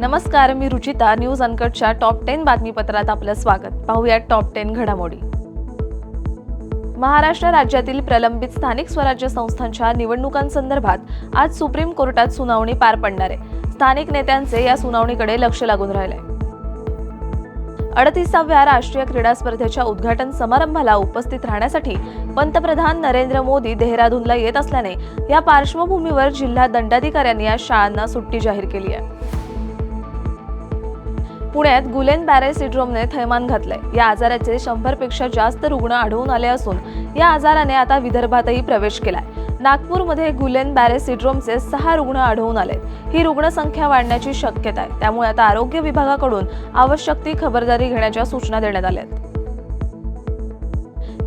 नमस्कार मी रुचिता. न्यूज अनकटच्या टॉप टेन बातमीपत्रात आपलं स्वागत. पाहूयात टॉप टेन घडामोडी. महाराष्ट्र राज्यातील प्रलंबित स्थानिक स्वराज्य संस्थांच्या निवडणुकांसंदर्भात आज सुप्रीम कोर्टात सुनावणी पार पडणार आहे. स्थानिक नेत्यांचे या सुनावणीकडे लक्ष लागून राहिले अडतीसाव्या राष्ट्रीय क्रीडा स्पर्धेच्या उद्घाटन समारंभाला उपस्थित राहण्यासाठी पंतप्रधान नरेंद्र मोदी देहरादूनला येत असल्याने या पार्श्वभूमीवर जिल्हा दंडाधिकाऱ्यांनी या शाळांना सुट्टी जाहीर केली आहे. पुण्यात गुलेन बॅरे सिड्रोमने थैमान घातलंय. या आजाराचे शंभरपेक्षा जास्त रुग्ण आढळून आले असून या आजाराने आता विदर्भातही प्रवेश केलाय. नागपूरमध्ये गुलेन बॅरे सिड्रोमचे सहा रुग्ण आढळून आले ही रुग्णसंख्या वाढण्याची शक्यता आहे त्यामुळे आता आरोग्य विभागाकडून आवश्यक ती खबरदारी घेण्याच्या सूचना देण्यात आल्या आहेत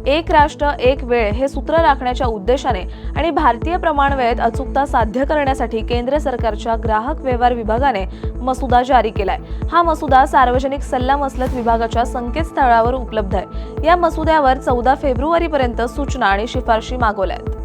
एक राष्ट्र एक वेळ हे सूत्र राखण्याच्या उद्देशाने आणि भारतीय प्रमाणवेळेत अचूकता साध्य करण्यासाठी केंद्र सरकारच्या ग्राहक व्यवहार विभागाने मसुदा जारी केलाय. हा मसुदा सार्वजनिक सल्लामसलत विभागाच्या संकेतस्थळावर उपलब्ध आहे. या मसुद्यावर चौदा फेब्रुवारीपर्यंत सूचना आणि शिफारशी मागवल्या आहेत.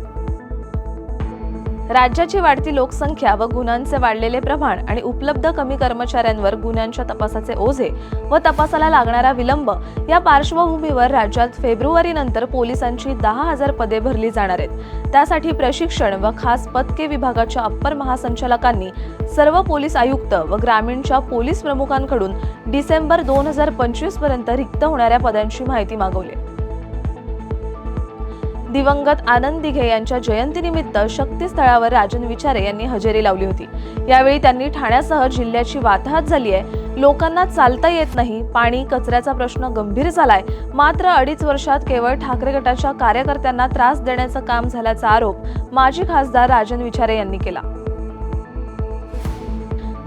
राज्याची वाढती लोकसंख्या व गुन्ह्यांचे वाढलेले प्रमाण आणि उपलब्ध कमी कर्मचाऱ्यांवर गुन्ह्यांच्या तपासाचे ओझे व तपासाला लागणारा विलंब या पार्श्वभूमीवर राज्यात फेब्रुवारीनंतर पोलिसांची दहा हजार पदे भरली जाणार आहेत. त्यासाठी प्रशिक्षण व खास पदके विभागाच्या अप्पर महासंचालकांनी सर्व पोलीस आयुक्त व ग्रामीणच्या पोलीस प्रमुखांकडून डिसेंबर दोन हजार पंचवीसपर्यंत रिक्त होणाऱ्या पदांची माहिती मागवली दिवंगत आनंद दिघे यांच्या जयंतीनिमित्त शक्तीस्थळावर राजन विचारे यांनी हजेरी लावली होती. यावेळी त्यांनी ठाण्यासह जिल्ह्याची वाताहत झाली आहे. लोकांना चालता येत नाही. पाणी कचऱ्याचा प्रश्न गंभीर झालाय. मात्र अडीच वर्षात केवळ ठाकरे गटाच्या कार्यकर्त्यांना त्रास देण्याचं काम झाल्याचा आरोप माजी खासदार राजन विचारे यांनी केला.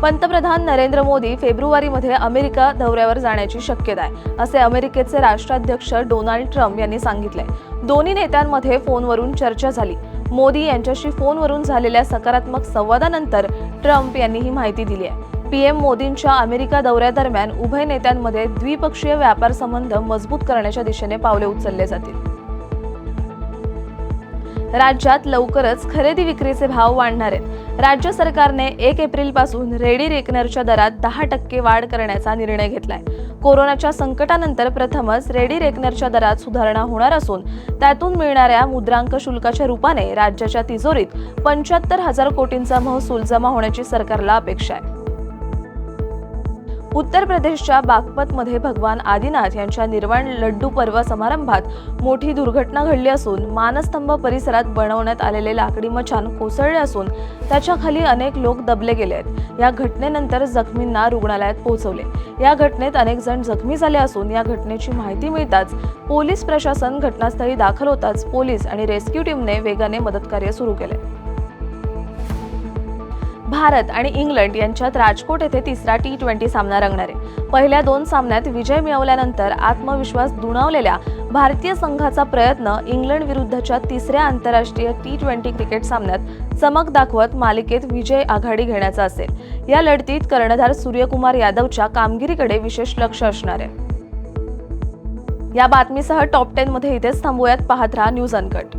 पंतप्रधान नरेंद्र मोदी फेब्रुवारीमध्ये अमेरिका दौऱ्यावर जाण्याची शक्यता आहे असे अमेरिकेचे राष्ट्राध्यक्ष डोनाल्ड ट्रम्प यांनी सांगितले. दोन्ही नेत्यांमध्ये फोनवरून चर्चा झाली. मोदी यांच्याशी फोनवरून झालेल्या सकारात्मक संवादानंतर ट्रम्प यांनी ही माहिती दिली आहे. पीएम मोदींच्या अमेरिका दौऱ्यादरम्यान उभय नेत्यांमध्ये द्विपक्षीय व्यापार संबंध मजबूत करण्याच्या दिशेने पावले उचलले जातील. राज्यात लवकरच खरेदी विक्रीचे भाव वाढणार आहेत. राज्य सरकारने एक एप्रिलपासून रेडी रेकनरच्या दरात दहा टक्के वाढ करण्याचा निर्णय घेतलाय. कोरोनाच्या संकटानंतर प्रथमच रेडी रेकनरच्या दरात सुधारणा होणार असून त्यातून मिळणाऱ्या मुद्रांक शुल्काच्या रूपाने राज्याच्या तिजोरीत पंच्याहत्तर हजार कोटींचा महसूल जमा होण्याची सरकारला अपेक्षा आहे. उत्तर प्रदेशच्या बागपतमध्ये भगवान आदिनाथ यांच्या निर्वाण लड्डू पर्व समारंभात मोठी दुर्घटना घडली असून मानस्तंभ परिसरात बनवण्यात आलेले लाकडी मचान कोसळले असून त्याच्याखाली अनेक लोक दबले गेले आहेत. या घटनेनंतर जखमींना रुग्णालयात पोहोचवले. या घटनेत अनेक जण जखमी झाले असून या घटनेची माहिती मिळताच पोलीस प्रशासन घटनास्थळी दाखल होताच पोलीस आणि रेस्क्यू टीमने वेगाने मदतकार्य सुरू केले. भारत आणि इंग्लंड यांच्यात राजकोट येथे तिसरा टी ट्वेंटी सामना रंगणार. आहे पहिल्या दोन सामन्यात विजय मिळवल्यानंतर आत्मविश्वास दुणावलेल्या भारतीय संघाचा प्रयत्न इंग्लंड विरुद्धच्या तिसऱ्या आंतरराष्ट्रीय टी ट्वेंटी क्रिकेट सामन्यात चमक दाखवत मालिकेत विजय आघाडी घेण्याचा असेल. या लढतीत कर्णधार सूर्यकुमार यादवच्या कामगिरीकडे विशेष लक्ष असणार आहे. या बातमीसह टॉप टेनमध्ये इथेच थांबूयात. पाहत राहा न्यूज अनकट.